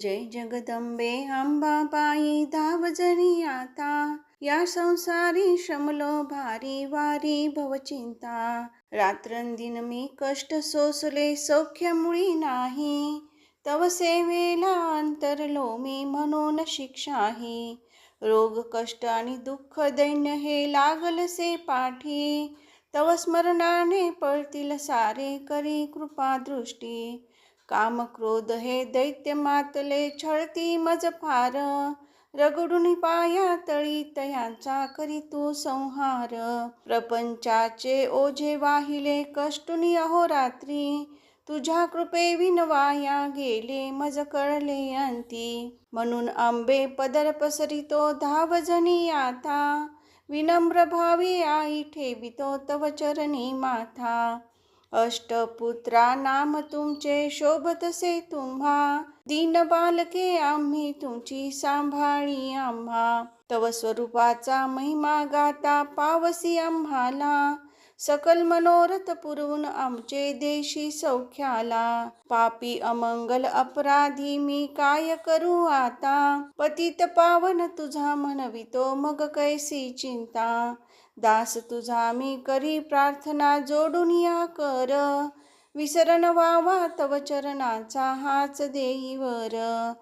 जय जगदंबे अंबा पायी धावजणी आता. या संसारी श्रमलो भारी वारी भवचिंता रात्रंदिन मी कष्ट सोसले सौख्य मुळी नाही. तव सेवेला अंतरलो मी म्हणून शिक्षाही. रोग कष्ट आणि दुःख दैन्य हे लागलसे पाठी. तव स्मरणाने पळतील सारे करी कृपा दृष्टी काम क्रोध हे दैत्य मातले छळती मज फार. रगडून पाया तळी तयांचा करितू संहार. प्रपंचाचे ओझे वाहिले कष्टुनी अहोरात्री तुझ्या कृपे विनवाया गेले मज कळले अंती. म्हणून आंबे पदर पसरितो धावजनी आता. विनम्र भावी आई ठेवितो तव चरणी माथा. अष्टपुत्रा नाम तुमचे शोभतसे तुम्हा. दीन बालके आम्ही तुमची सांभाळी आम्हा. तव स्वरूपाचा महिमा गाता पावसी आम्हाला. सकल मनोरथ पुरवून आमचे देशी सौख्याला. पापी अमंगल अपराधी मी काय करू आता? पतित पावन तुझा म्हणवितो मग कैसी चिंता? दास तुझा मी करी प्रार्थना जोडून या कर. विसरण वावा तव चरणाचा हाच देईवर.